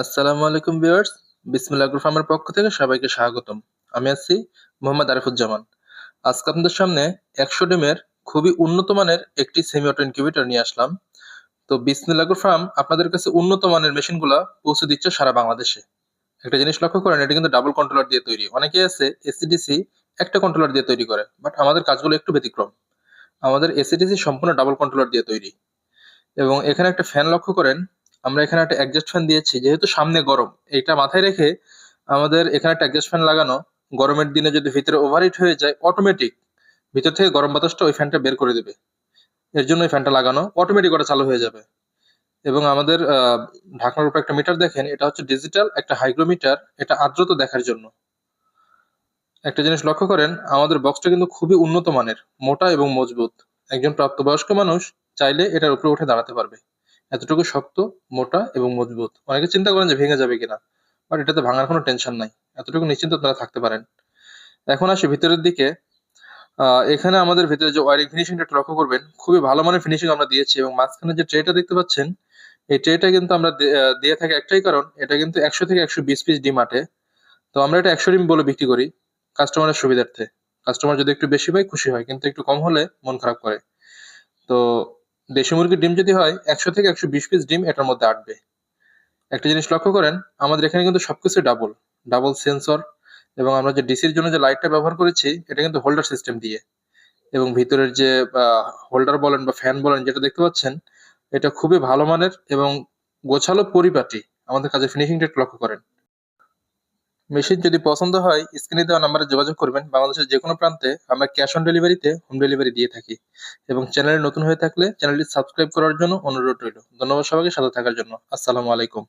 আসসালামু আলাইকুম ভিউয়ার্স, বিসমিল্লাহ আগ্রো ফার্মের পক্ষ থেকে সবাইকে স্বাগতম। আমি আছি মোহাম্মদ আরিফুজ্জামান। আজকে আপনাদের সামনে একশো ডিমের খুবই উন্নত মানের একটি সেমি অটো ইনকিউবেটর নিয়ে আসলাম। তো বিসমিল্লাহ আগ্রো ফার্ম আপনাদের কাছে উন্নত মানের মেশিনগুলো পৌঁছে দিচ্ছে সারা বাংলাদেশে। একটা জিনিস লক্ষ্য করেন, এটা কিন্তু ডাবল কন্ট্রোলার দিয়ে তৈরি। অনেকেই আছে এসিডিসি একটা কন্ট্রোলার দিয়ে তৈরি করে বাট আমাদের কাজগুলো একটু ব্যতিক্রম। আমাদের এসিডিসি সম্পূর্ণ ডাবল কন্ট্রোলার দিয়ে তৈরি। এবং এখানে একটা ফ্যান লক্ষ্য করেন আমরা এখানে একটা অ্যাডজাস্ট ফ্যান দিয়েছি, যেহেতু সামনে গরম এটা মাথায় রেখে আমাদের এখানে একটা অ্যাডজাস্ট ফ্যান লাগানো, গরমের দিনে যদি ভিতরে ওভারহিট হয়ে যায় অটোমেটিক ভিতর থেকে গরম বাতাসটা ওই ফ্যানটা বের করে দেবে। এর জন্য ওই ফ্যানটা লাগানো অটোমেটিক ওটা চালু হয়ে যাবে। এবং আমাদের ঢাকনার উপর একটা মিটার দেখেন, এটা হচ্ছে ডিজিটাল একটা হাইগ্রোমিটার এটা আর্দ্রতা দেখার জন্য। একটা জিনিস লক্ষ্য করেন, আমাদের বক্সটা কিন্তু খুবই উন্নত মানের, মোটা এবং মজবুত। একজন প্রাপ্তবয়স্ক মানুষ চাইলে এটার উপরে উঠে দাঁড়াতে পারবে। এতটুকু শক্ত, মোটা এবং মজবুত। অনেকে চিন্তা করেন যে ভেঙে যাবে কিনা বাট এটাতে ভাঙার কোনো টেনশন নাই। এতটুকু নিশ্চিন্ত আপনারা থাকতে পারেন। এখন আসি ভিতরের দিকে। এখানে আমাদের ভিতরে যে ওয়ারিং ফিনিশিংটা লক্ষ্য করবেন, খুবই ভালো মানের ফিনিশিং আমরা দিয়েছি এবং মাঝখানে যে ট্রেটা দেখতে পাচ্ছেন, এই ট্রেটা কিন্তু আমরা দিয়ে থাকি একটাই কারণ, এটা কিন্তু একশো থেকে একশো বিশ পিস ডিম আটে তো আমরা এটা একশো ডিম বলে বিক্রি করি কাস্টমারের সুবিধার্থে। কাস্টমার যদি একটু বেশি পায়, খুশি হয়, কিন্তু একটু কম হলে মন খারাপ করে। তো দেশি মুরগির ডিম যদি হয়, একশো থেকে একশো বিশ পিস ডিম এটার মধ্যে আটবে। একটা জিনিস লক্ষ্য করেন, আমাদের এখানে কিন্তু সবকিছু ডাবল ডাবল সেন্সর এবং আমরা যে ডিসির জন্য যে লাইটটা ব্যবহার করেছি, এটা কিন্তু হোল্ডার সিস্টেম দিয়ে। এবং ভিতরের যে হোল্ডার বলেন বা ফ্যান বলেন, যেটা দেখতে পাচ্ছেন, এটা খুবই ভালো মানের এবং গোছালো পরিপাটি আমাদের কাজে ফিনিশিংটা লক্ষ্য করেন। মেশিন যদি পছন্দ হয় স্ক্রিনে দেওয়া নাম্বারে যোগাযোগ করবেন। বাংলাদেশের যে কোনো প্রান্তে আমরা ক্যাশ অন ডেলিভারিতে হোম ডেলিভারি দিয়ে থাকি। এবং চ্যানেলে নতুন হয়ে থাকলে চ্যানেলটি সাবস্ক্রাইব করার জন্য অনুরোধ রইল। ধন্যবাদ সবাইকে সাথে থাকার জন্য। আসসালামু আলাইকুম।